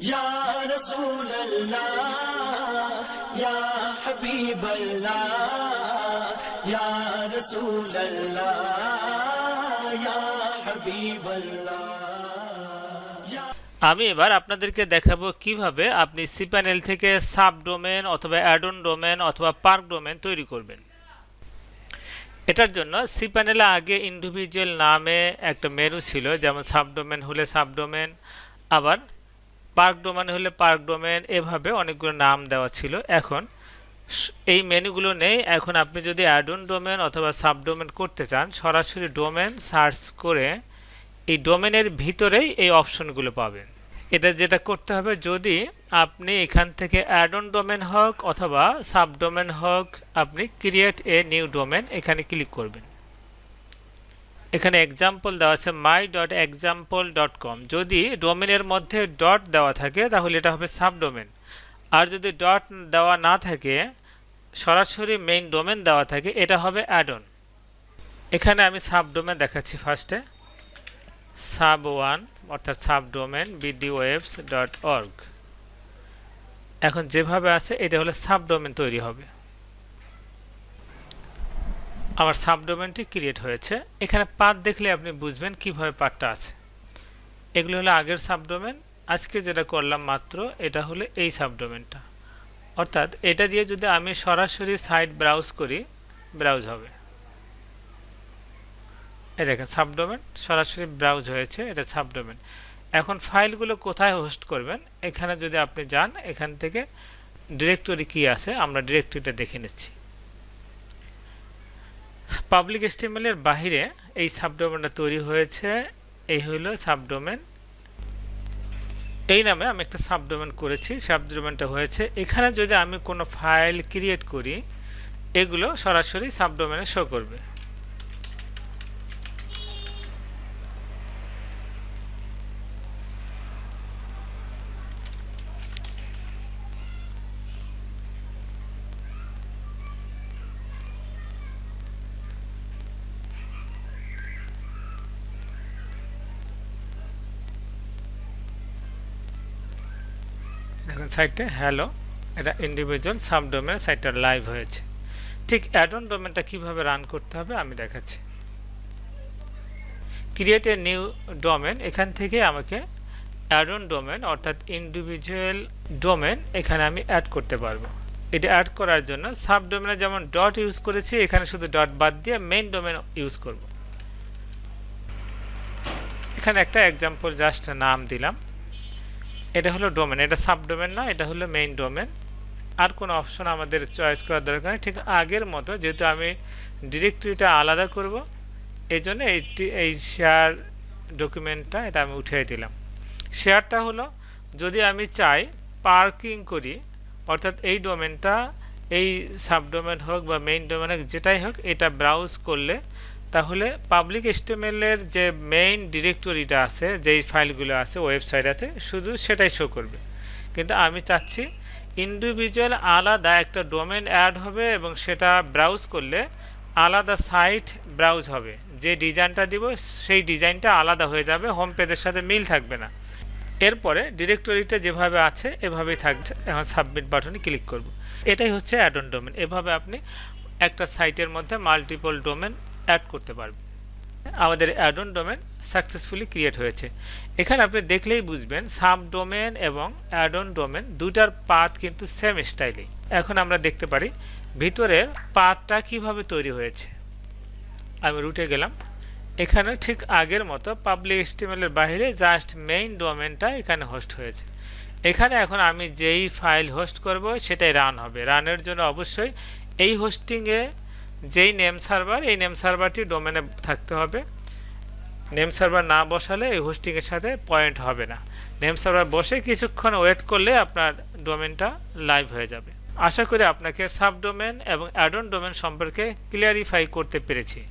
يا رسول الله يا حبيب الله يا رسول الله يا حبيب الله يا আমি এবার আপনাদেরকে দেখাবো কিভাবে আপনি সি প্যানেল থেকে সাব ডোমেন অথবা অ্যাডন ডোমেন অথবা পার্ক ডোমেন তৈরি করবেন এটার জন্য সি প্যানেলে আগে ইন্ডিভিজুয়াল নামে একটা মেনু ছিল যেমন সাব ডোমেন হলে সাব ডোমেন আবার পার্ক ডোমেন হলে পার্ক ডোমেন এভাবে অনেকগুলো নাম দেওয়া ছিল। এখন এই মেনুগুলো নেই। এখন আপনি যদি অ্যাডন ডোমেন অথবা সাব ডোমেন করতে চান, সরাসরি ডোমেন সার্চ করে এই ডোমেনের ভিতরেই এই অপশনগুলো পাবেন। এটা যেটা করতে হবে, যদি আপনি এখান থেকে অ্যাডন ডোমেন হোক অথবা সাব ডোমেন হোক আপনি ক্রিয়েট এ নিউ ডোমেন এখানে ক্লিক করবেন। এখানে এক্সাম্পল দেওয়া আছে my dot example dot com যদি ডোমেনের মধ্যে ডট দেওয়া থাকে, তাহলে এটা হবে সাব ডোমেন আর যদি ডট দেওয়া না থাকে, সরাসরি মেইন ডোমেন দেওয়া থাকে, এটা হবে অ্যাডন এখানে আমি সাব ডোমেন দেখাচ্ছি ফার্স্টে সাব ওয়ান অর্থাৎ sub domain BD webs dot org এখন যেভাবে আছে, এটা হলো সাব ডোমেন তৈরি হবে। আমার সাব ডোমেনটি ক্রিয়েট হয়েছে। এখানে পাত দেখলে আপনি বুঝবেন কীভাবে পাতটা আছে। এগুলো হলো আগের সাব ডোমেন আজকে যেটা করলাম মাত্র, এটা হলো এই সাব ডোমেনটা অর্থাৎ এটা দিয়ে যদি আমি সরাসরি সাইট ব্রাউজ করি, ব্রাউজ হবে। এই দেখেন, সাবডোমেন সরাসরি ব্রাউজ হয়েছে, এটা সাবডোমেন। এখন ফাইলগুলো কোথায় হোস্ট করবেন? এখানে যদি আপনি যান, এখান থেকে ডিরেক্টরি কি আছে, আমরা ডিরেক্টরিটা দেখে নিচ্ছি। পাবলিক এস্টিমেলের বাহিরে এই সাবডোমেনটা তৈরি হয়েছে। এই হইল সাবডোমেন এই নামে আমি একটা সাবডোমেন করেছি সাবডোমেনটা হয়েছে। এখানে যদি আমি কোনো ফাইল ক্রিয়েট করি, এগুলো সরাসরি সাবডোমেনে শো করবে। দেখুন সাইটে, হ্যালো, এটা ইন্ডিভিজুয়াল সাবডোমেন সাইটটা লাইভ হয়েছে। ঠিক অ্যাডন ডোমেনটা কীভাবে রান করতে হবে আমি দেখাচ্ছি। ক্রিয়েট এ নিউ ডোমেন এখান থেকে আমাকে অ্যাডন ডোমেন অর্থাৎ ইন্ডিভিজুয়াল ডোমেন এখানে আমি অ্যাড করতে পারব। এটা অ্যাড করার জন্য সাব ডোমেনে যেমন ডট ইউজ করেছি, এখানে শুধু ডট বাদ দিয়ে মেইন ডোমেন ইউজ করব। এখানে একটা এক্সাম্পল জাস্ট নাম দিলাম। এটা হলো ডোমেন এটা সাব ডোমেন না, এটা হলো মেইন ডোমেন আর কোনো অপশন আমাদের চয়েস করার দরকার নেই। ঠিক আগের মতো, যেহেতু আমি ডিরেক্টরিটা আলাদা করব, এই জন্য এইটি, এই শেয়ার ডকুমেন্টটা এটা আমি উঠিয়ে দিলাম। শেয়ারটা হলো, যদি আমি চাই পার্কিং করি, অর্থাৎ এই ডোমেনটা এই সাবডোমেন হোক বা মেইন ডোমেন হোক, যেটাই হোক, এটা ব্রাউজ করলে তাহলে পাবলিক এস্টিমেলের যে মেইন ডিরেক্টরিটা আছে, যেই ফাইলগুলো আছে ওয়েবসাইট আছে, শুধু সেটাই শো করবে। কিন্তু আমি চাচ্ছি ইন্ডিভিজুয়াল আলাদা একটা ডোমেন অ্যাড হবে এবং সেটা ব্রাউজ করলে আলাদা সাইট ব্রাউজ হবে। যে ডিজাইনটা দিব, সেই ডিজাইনটা আলাদা হয়ে যাবে হোম পেজের সাথে মিল থাকবে না। এরপরে ডিরেক্টরিটা যেভাবে আছে, এভাবেই থাকছে এখন সাবমিট বাটনে ক্লিক করব। এটাই হচ্ছে অ্যাডন ডোমেন এভাবে আপনি একটা সাইটের মধ্যে মাল্টিপল ডোমেন অ্যাড করতে পারবেন আমাদের অ্যাডন ডোমেন সাকসেসফুলি ক্রিয়েট হয়েছে। এখানে আপনি দেখলেই বুঝবেন সাব ডোমেন এবং অ্যাডন ডোমেন দুটার পাথ কিন্তু সেম স্টাইলেই এখন আমরা দেখতে পারি, ভিতরের পাথটা কীভাবে তৈরি হয়েছে। আমি রুটে গেলাম। এখানে ঠিক আগের মতো পাবলিক এস্টিমেলের বাইরে জাস্ট মেইন ডোমেনটা এখানে হোস্ট হয়েছে। এখানে এখন আমি যেই ফাইল হোস্ট করব, সেটাই রান হবে। রানের জন্য অবশ্যই এই হোস্টিংয়ে যেই নেম সার্ভার এই নেম সার্ভারটি ডোমেনে থাকতে হবে। নেম সার্ভার না বসালে এই হোস্টিংয়ের সাথে পয়েন্ট হবে না। নেম সার্ভার বসে কিছুক্ষণ ওয়েট করলে আপনার ডোমেনটা লাইভ হয়ে যাবে। আশা করি আপনাকে সাবডোমেন এবং অ্যাডন ডোমেন সম্পর্কে ক্লিয়ারিফাই করতে পেরেছি।